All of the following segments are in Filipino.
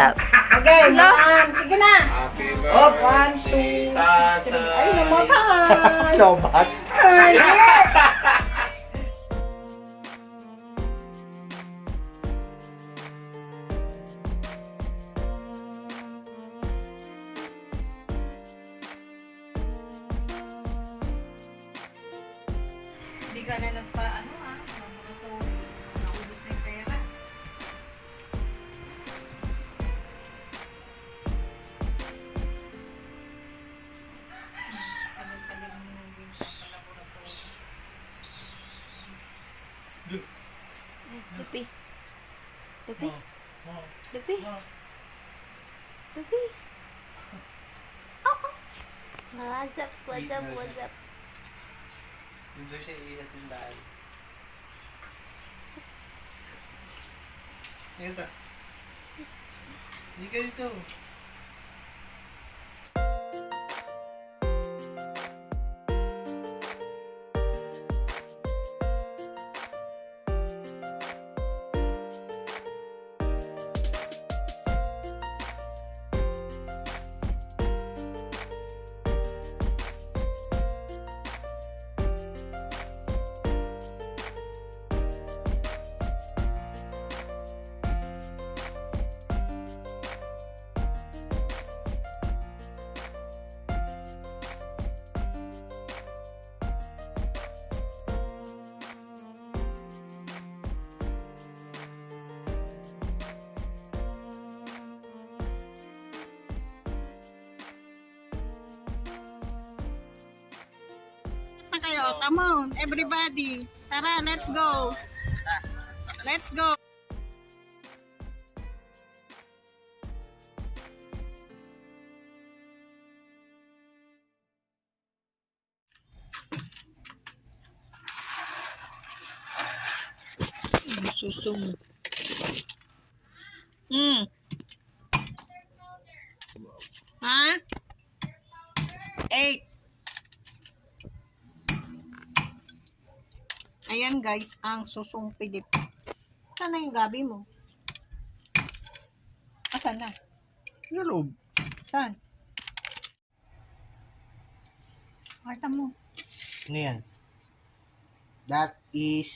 up? Okay, Hello? one. Sige na. Happy One, birthday, two, Sasay. Ay, namatay. Lobat. Ay, Hindi Lupi. Lupi. Lupi. Oh, oh. What's up, what's up, what's up? Hindi siya iihatindahan. Ito. Hindi ka dito. Na kayo. Come on, everybody. Tara, let's go. Let's go. Guys, ang susong pidip. Sana yung gabi mo? Asan na? Yung loob. Saan? Kwarta mo. Ano yan? That is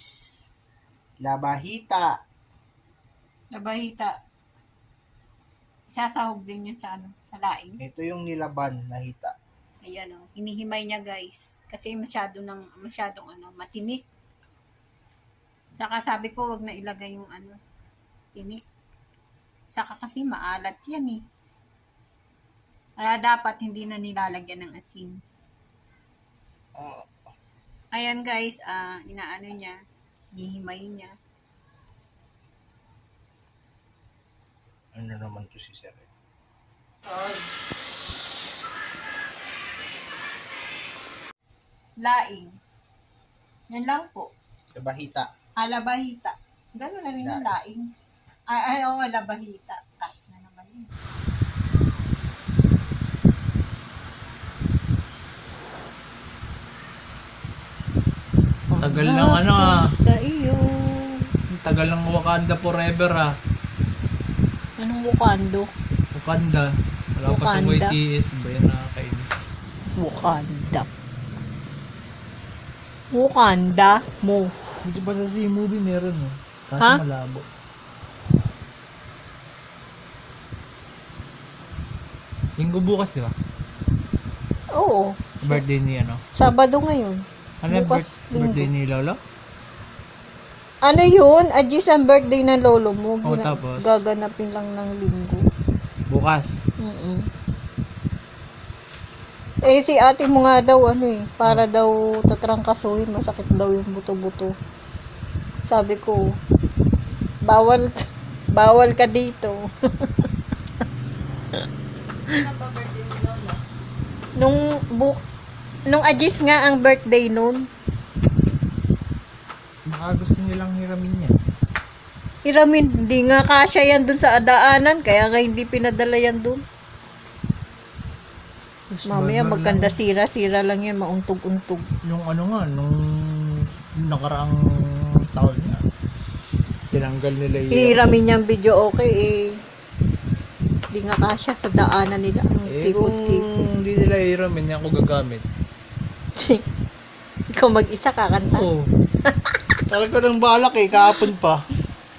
labahita. Nabahita. Sasahog din yun sa ano, sa laing. Ito yung nilaban na hita. Ayan o, hinihimay niya guys. Kasi masyado ng, masyadong ano, matinik. Saka sabi ko, wag na ilagay yung ano, tinik. Saka kasi maalat yan eh. Kaya dapat hindi na nilalagyan ng asin. Ah, Ayan guys, ah inaano niya, hihimay niya. ano naman to si Sir? Ed? Laing. Yan lang po. Labahita. Alabahita. Ganun na rin yung laing. Ay, ay, oo, alabahita. Cut na naman yun. Tagal ng ano ah. Sa iyo. Tagal ng Wakanda forever ah. Anong Wakando? Wakanda. Wala pa sa Wakanda. YTS. Ba yan nakakainis? Wakanda. Wakanda mo. Dito pa sa C-movie meron oh. Kaso Ha? malabo. Linggo bukas di ba? Oo. Birthday ni ano? Sabado ngayon. Ano yung Bukas, birth- linggo. birthday ni Lolo? Ano yun? Ajis ang birthday ng lolo mo. Oh, tapos? Gaganapin lang ng linggo. Bukas. Mm Eh, si ate mo nga daw, ano eh, para daw tatrangkasuhin, masakit daw yung buto-buto. Sabi ko, bawal, bawal ka dito. nung bu nung Ajis nga ang birthday nun, Baka gusto nilang hiramin yan. Hiramin, hindi nga kasya yan dun sa adaanan, kaya nga hindi pinadala yan dun. Mamaya Bagal magkanda sira-sira lang yan, mauntog-untog. Yung ano nga, nung nakaraang. Tinanggal nila yung... Hiramin niyang video okay eh. Di nga kasya sa daanan nila. Ang Eh, kung tipot-tipot. hindi nila hiramin, yan ako gagamit. Ikaw mag-isa kakanta. Oo. Talaga ng balak eh, kahapon pa.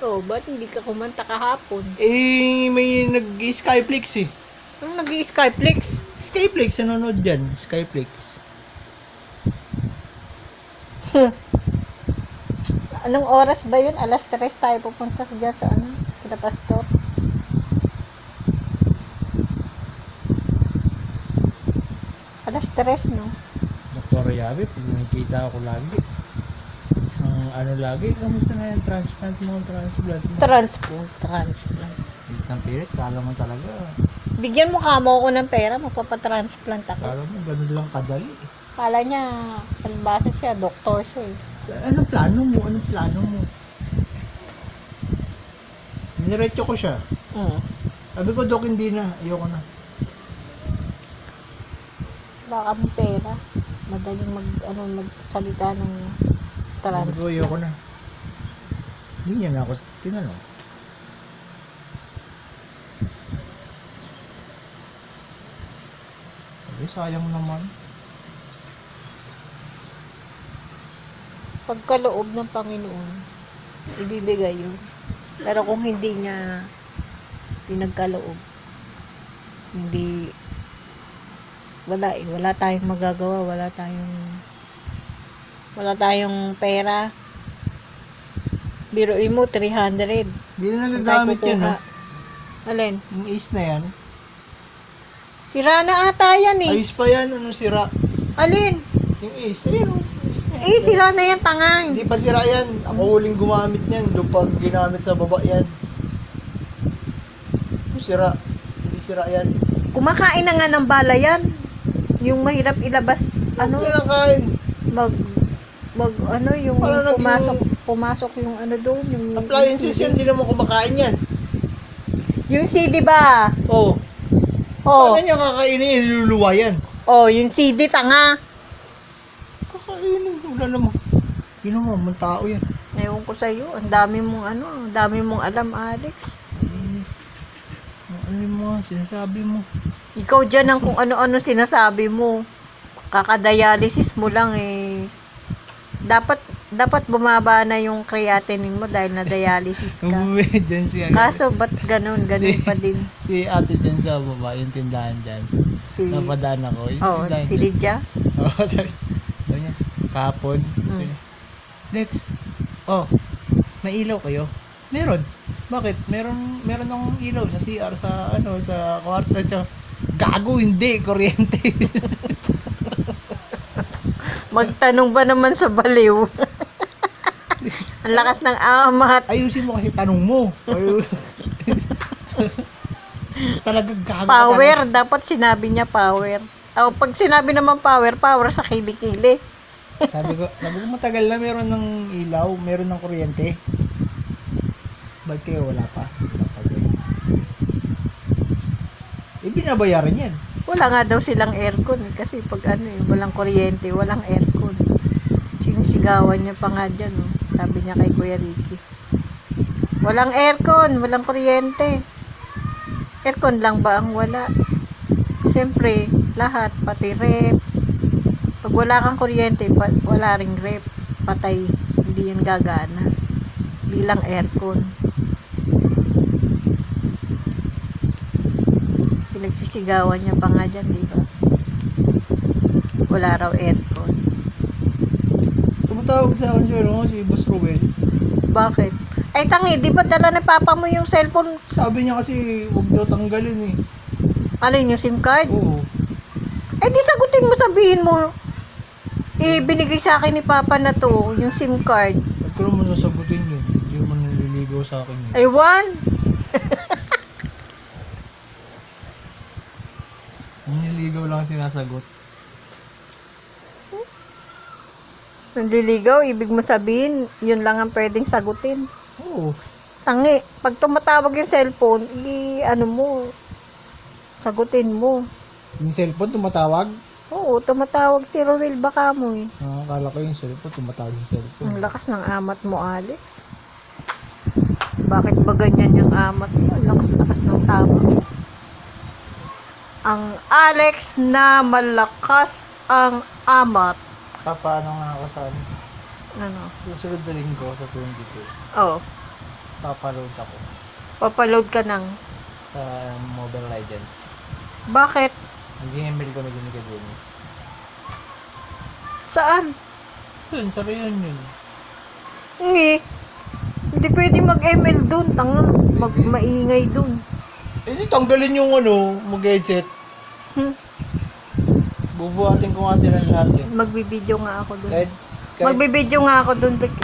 Oh, ba't hindi ka kumanta kahapon? Eh, may nag-Skyflix eh. Ano nag-i-skyflix? Skyflix, nanonood dyan. Skyflix. Anong oras ba yun? Alas 3 tayo pupunta sa dyan sa ano? Kita pastor. Alas 3, no? Dr. Yabi, pag nakikita ako lagi. Ang ano lagi, kamusta na yung transplant mo, transplant mo? Transplant, transplant. Wait ng pilit, kala mo talaga. Bigyan mo kamo ko ng pera, magpapatransplant ako. Kala mo, ganun lang kadali. Kala niya, palibasa siya, doktor siya eh. Anong plano mo? Anong plano mo? Niretso ko siya. Mm. Sabi ko, Dok, hindi na. Ayoko na. Baka mo pera. Madaling mag, ano, magsalita ng Sabi ko, ayoko na. Hindi niya na ako tinanong. Sabi, sayang naman. Pagkaloob ng Panginoon, ibibigay yun. Pero kung hindi niya pinagkaloob, hindi, wala eh, wala tayong magagawa, wala tayong, wala tayong pera. Biruin mo, 300. Hindi na nagagamit yun, ha? Alin? Yung ace na yan. Sira na ata yan eh. Ayos pa yan. Anong sira? Alin? Yung ace. Ayun, oh. Ace na yan. Eh, sira na yan, tangay. Hindi pa sira yan. Ako huling gumamit niyan. Doon pag ginamit sa baba yan. Yung sira. Hindi sira yan. Kumakain na nga ng bala yan. Yung mahirap ilabas, ano, Ano? Kinakain. mag, mag, ano, yung naging- pumasok, pumasok yung ano doon, yung, Appliances yung yan. Hindi naman kumakain yan. Yung CD ba? Oh. Oh, Paano niya kakainin? Iluluwa yan. oh, yung CD, tanga. Wala naman. Yun naman. Mga tao yan. Ewan ko sa'yo, ang dami mong ano, ang dami mong alam, Alex. Ano yung mga sinasabi mo? Ikaw dyan ang kung ano-ano sinasabi mo. Kakadialysis mo lang eh. Dapat, dapat bumaba na yung creatinine mo dahil na dialysis ka. Dyan siya. Kaso, ba't ganun? Ganun pa din. Si ate dyan sa baba, yung tindahan dyan. Si, Napadaan ako. Yung oh, tindahan si dyan. Lydia. Oo, kahapon. Mm. Lex, oh, may ilaw kayo? Meron. Bakit? Meron, meron akong ilaw sa CR sa, ano, sa kwarto. Tsaka, gago, hindi, kuryente. Magtanong ba naman sa baliw? Ang lakas ng amat. Ayusin mo kasi tanong mo. Talaga gago. Power, dapat sinabi niya power. O, pag sinabi naman power, power sa kilikili. Sabi ko, sabi ko matagal na meron ng ilaw, meron ng kuryente. Ba't kayo wala pa? Wala pa din. Eh, binabayaran yan. Wala nga daw silang aircon eh, kasi pag ano eh, walang kuryente, walang aircon. Sinisigawan niya pa nga dyan, oh. sabi niya kay Kuya Ricky. Walang aircon, walang kuryente. Aircon lang ba ang wala? Siyempre, lahat, pati rep. Pag wala kang kuryente, wala ring rep. Patay, hindi yun gagana. Bilang aircon. Pinagsisigawan niya pa nga dyan, di ba? Wala raw aircon. Tumatawag sa akin siya, no? si Boss Ruel. Bakit? Ay, tangi, di ba dala ni papa mo yung cellphone? Sabi niya kasi, huwag daw tanggalin eh. Alin yung SIM card? Oo. Eh, di sagutin mo, sabihin mo. Eh, binigay sa akin ni papa na to, yung SIM card. Ba't ko naman nasagutin yun? Hindi naman nililigaw sa akin yun. Ewan. Nililigaw lang sinasagot. Nandiligaw, ibig mo sabihin, yun lang ang pwedeng sagutin. Oo. Tangi, pag tumatawag yung cellphone, i, ano mo, sagutin mo. Yung cellphone tumatawag? Oo, tumatawag si Rowel baka mo eh. Ah, akala ko yung cellphone tumatawag sa cellphone. Ang lakas ng amat mo, Alex. Bakit ba ganyan yung amat mo? Ang lakas-lakas ng tama ang Alex na malakas ang amat. Papaano nga ako sa ano? Ano? Susunod na linggo sa 22. Oh, Papaload ako papaload ka ng. sa Mobile Legends. Bakit? Nag-email kami din ni Dennis. Saan? Yun, sa reunion. Ngi. Hindi pwede mag-ML dun. Tanga. Mag maingay dun. Eh, di tanggalin yung ano, mag-headset. Hmm. Bubuhatin ko nga sila lahat eh. Magbibideo nga ako dun. Kahit, kahit, Magbibideo nga ako dun. Like,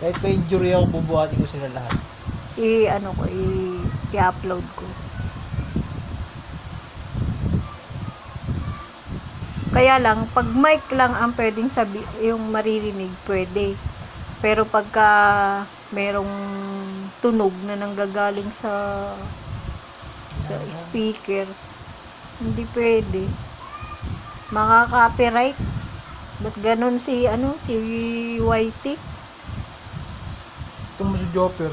kahit may injury ako, bubuhatin ko sila lahat. i ano ko i i-upload ko kaya lang pag mic lang ang pwedeng sabi yung maririnig pwede pero pagka merong tunog na nanggagaling sa sa speaker hindi pwede makaka-copyright ba't ganun si ano si Whitey Ito mo si Jopper.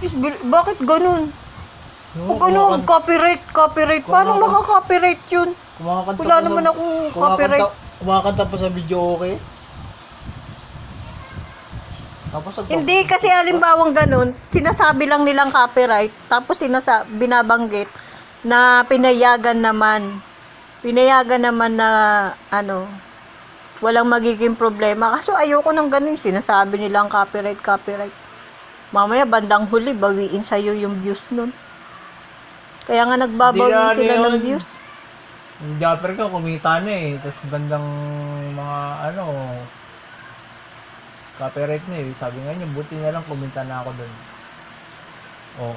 Is, bakit ganun? No, Huwag ano, kumakan- copyright, copyright. Paano Kumakan- makaka-copyright yun? Kumakanta Wala pa naman sa, kumakanta- copyright. Kumakanta pa sa video okay? Tapos nag- Hindi, kasi alimbawang ganun, sinasabi lang nilang copyright, tapos sinasa binabanggit na pinayagan naman. Pinayagan naman na, ano, walang magiging problema. Kaso ayoko ng ganun, sinasabi nilang copyright, copyright. Mamaya, bandang huli, bawiin sa'yo yung views nun. Kaya nga nagbabawi Di na ano sila ng yun. views. Yung Jopper ko, kumita na eh. Tapos bandang mga ano, copyright na eh. Sabi nga niya, buti na lang kumita na ako doon. Oh.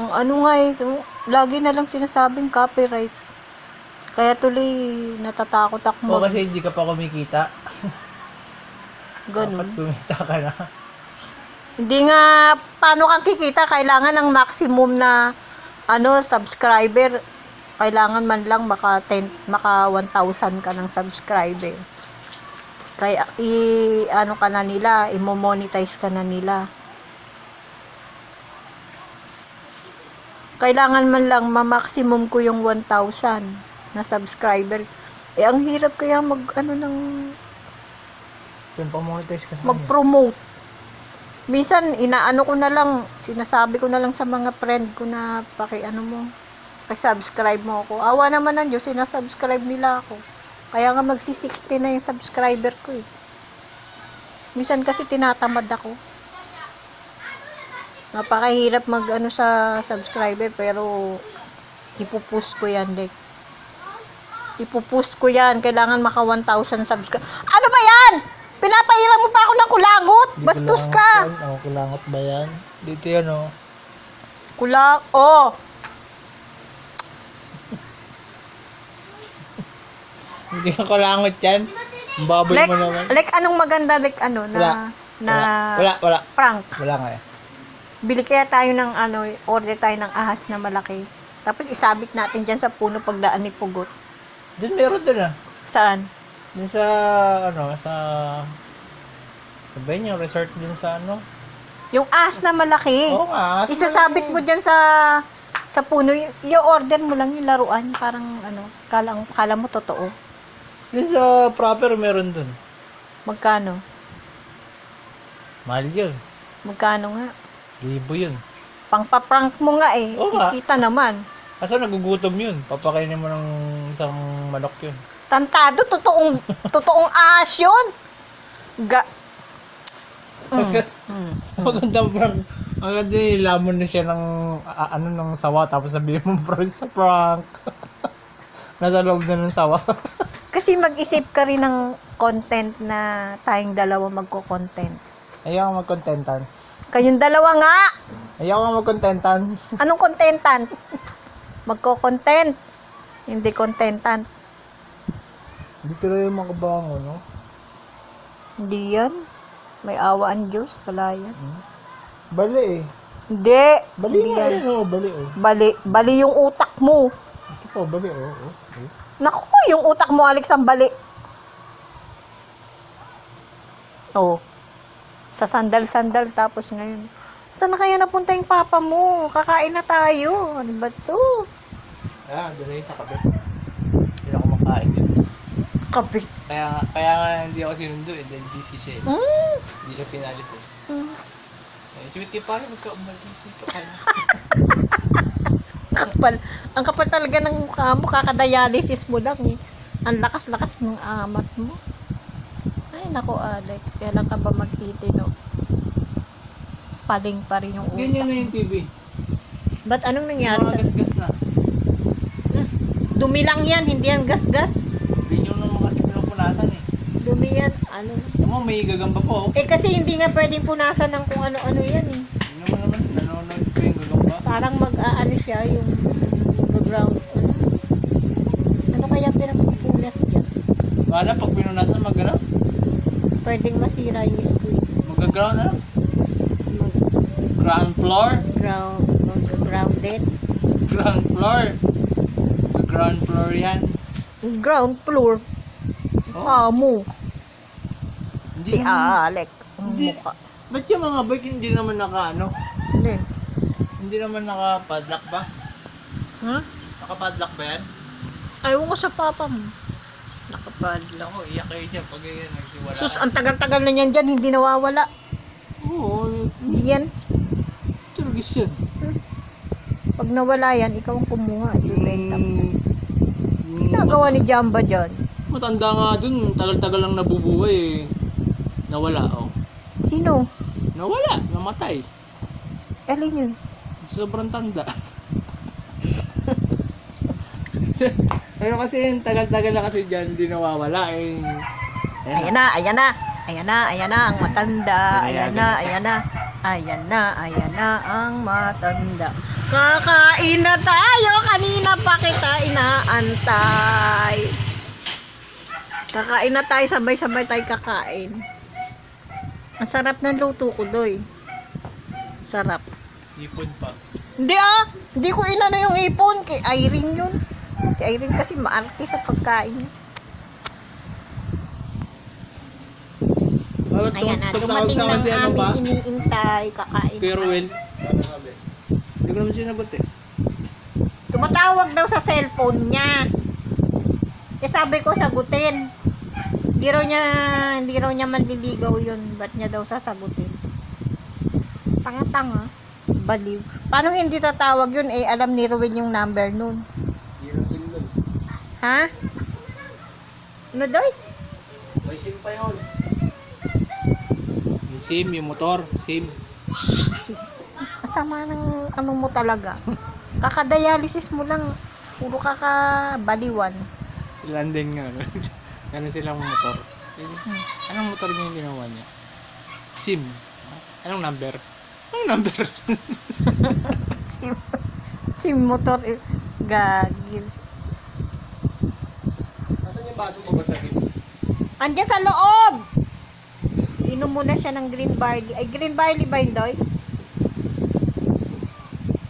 Ang ano nga eh, so, lagi na lang sinasabing copyright. Kaya tuloy natatakot ako mag kasi hindi ka pa kumikita. ganun. Dapat kumita ka na. Hindi nga, paano kang kikita, kailangan ng maximum na ano, subscriber. Kailangan man lang maka, 10, maka 1,000 ka ng subscriber. Kaya, i, ano ka na nila, i-monetize ka na nila. Kailangan man lang ma-maximum ko yung 1,000 na subscriber. Eh, ang hirap kaya mag, ano ng Yung pamonetize ka mag-promote. Minsan, inaano ko na lang, sinasabi ko na lang sa mga friend ko na paki ano mo, subscribe mo ako. Awa naman ng Diyos, sinasubscribe nila ako. Kaya nga magsi-60 na yung subscriber ko eh. Minsan kasi tinatamad ako. Napakahirap mag ano sa subscriber pero ipupost ko yan, like. Ipupost ko yan. Kailangan maka 1,000 subscribe. Ano ba yan? Pinapairam mo pa ako ng kulagot? Hindi Bastos kulangot ka. yan. Oh, kulangot ba yan? Dito yan oh. Kulang. Oh. Hindi ka kulangot yan. Ang baboy Like, mo naman. like anong maganda like ano na Wala. na Wala, wala. prank. Wala nga eh. Bili kaya tayo ng ano, order tayo ng ahas na malaki. Tapos isabit natin diyan sa puno pagdaan ni Pugot. Doon meron doon ah. Saan? Doon sa, ano, sa... Sabihin niyo, resort din sa ano. Yung ahas na malaki. Oo nga. as- Isasabit mo diyan sa sa puno. Y- i-order mo lang yung laruan. Parang ano, kala, kala mo totoo. Doon sa proper meron doon. Magkano? Mahal yun. Magkano nga? Libo yun. Pangpa-prank mo nga eh. Oo nga. Ikita naman. Kaso nagugutom yun. Papakainin mo ng isang manok yun. Tantado, totoong, totoong ahas yun. Ga... Mm. Mm. Maganda prank. Maganda yung lamon na siya ng a- ano ng sawa tapos sabihin mo prank sa prank. Nasa loob na ng sawa. Kasi mag-isip ka rin ng content na tayong dalawa magko-content. Ayaw ka mag-contentan. Kayong dalawa nga! Ayaw ka mag-contentan. Anong contentant? Magko-content. Hindi contentant. Hindi pero yung makabango, no? Hindi yan. May awa ang Diyos. Wala yan. Bali eh. Hindi. Bali Hindi nga yan. yan, oh. Bali oh. Bali. Bali yung utak mo. Ito po, bali oh. oh. oh. Naku, yung utak mo, Alex, ang bali. Oh. Sa sandal-sandal, tapos ngayon. Saan na kaya napunta yung papa mo? Kakain na tayo. Ano ba to? Ah, doon na yun sa kape. Hindi ako makain yun. Kape. Kaya, kaya nga hindi ako sinundo eh, dahil busy siya eh. Mm. Hindi siya pinalis eh. Mm. Eh, sweetie pa, huwag ka umalis dito ka na. Kapal. Ang kapal talaga ng mukha mo. Kakadialysis mo lang eh. Ang lakas-lakas ng amat mo. Ay, nako Alex. Kailan ka ba magtitino? Paling pa rin yung Ganyan na utak. yung TV. Ba't anong nangyari? Mga Sa... gasgas na. Dumi lang yan, hindi yan gas-gas. Hindi nyo naman kasi pinupunasan eh. Dumi yan, ano. Mo, may gagamba po. Eh kasi hindi nga pwedeng punasan ng kung ano-ano yan eh. Hindi naman naman, nanonood ko yung gagamba. Parang mag-aano siya, yung ground. Ano, ano kaya pinagpupunas dyan? Bala, pag pinunasan, mag-ano? Pwedeng masira yung screen. Mag-ground ano? Ground floor? Ground, grounded. Ground floor. Ground floor yan. Ground floor. Kamo. Hindi Si naman- Alec. Hindi. Ba't yung mga bike hindi naman naka ano? Hindi. Naman naka-padlock ba? Ha? Naka-padlock ba yan? Ayaw ko sa papa mo. Nakapadla. Ako, iyak kayo dyan pag yan nagsiwala. Sus, ang tagal-tagal na yan dyan, hindi nawawala. Oo, Hindi yan. tulogis yan. Pag nawala yan, ikaw ang kumuha. Ibibenta mo. Mm, mm, Nagawa ni Jamba dyan. Matanda nga dun, tagal-tagal lang nabubuhay eh. Nawala, oh. Sino? Nawala, namatay. Alin yun? Sobrang tanda. so, ano kasi tagal-tagal na kasi dyan, hindi nawawala eh. Ayan na, ayan na. Ayan na, ayan na ang matanda. Ayan na, ayan na. Ayan na, ayan na ang matanda. Kakain na tayo. Kanina pa kita inaantay. Kakain na tayo. Sabay-sabay tayo kakain. Ang sarap ng luto ko, Doy. Sarap. Ipon pa. Hindi ah! Hindi ko inano yung ipon. Kay Irene yun. Si Irene kasi maarte sa pagkain. Bakit Ayan na, dumating ng ano aming iniintay, kakain. Kuya. Ruel. Hindi ko naman sinagot eh. Tumatawag daw sa cellphone niya. Eh sabi ko sagutin. Hindi raw niya, hindi raw niya manliligaw yun. Ba't niya daw sasagutin? Tanga-tanga. Baliw. Paano hindi tatawag yun? Eh, alam ni Ruel yung number nun. Ha? Ano doy? May sim pa yun. Yung SIM, yung motor, SIM. Kasama ng ano mo talaga. Kakadialysis mo lang. Puro kakabaliwan. Ilan din nga. Ganun silang motor. Anong motor niya yung ginawa niya? SIM. Anong number? Anong number? sim, sim motor eh, gagil. Nasaan yung baso mo ba sa akin? Andiyan sa loob! Inom muna siya ng green barley. Ay, green barley ba yun, Doy?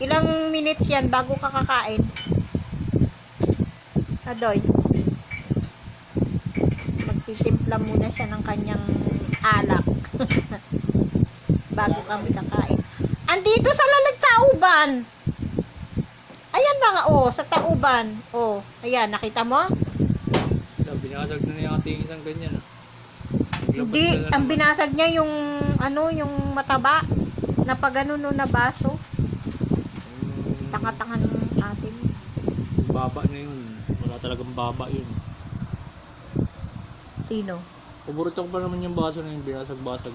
Ilang minutes yan bago ka kakain? Ah, Doy? Magtitimpla muna siya ng kanyang alak. bago kami kakain. Andito sa lalag tauban! Ayan ba nga, oh, sa tauban. Oh, ayan, nakita mo? Binasag na niya ang tingin ng ganyan. ah. Naglabas Hindi, na lang ang naman. binasag niya yung ano, yung mataba na pag ano no, na baso. Mm, Tanga-tanga ng atin. Baba na yun. Wala talagang baba yun. Sino? Paborito ko pa naman yung baso na yung binasag-basag.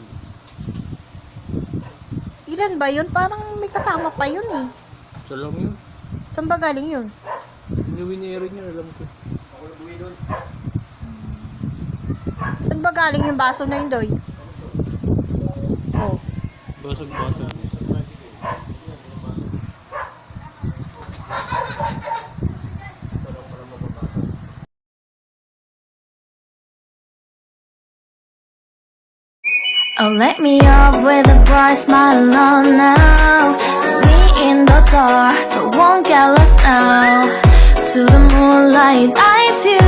Ilan ba yun? Parang may kasama pa yun eh. Sa lang yun. Saan ba galing yun? Niwinero niya, alam ko. Ako nag-uwi doon. Saan ba galing yung baso na yun, Doy? Oh. Basag-basag. Oh, let me up with a bright smile on now. Put me in the dark, but won't get lost now. To the moonlight, eyes you,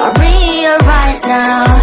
Maria right now.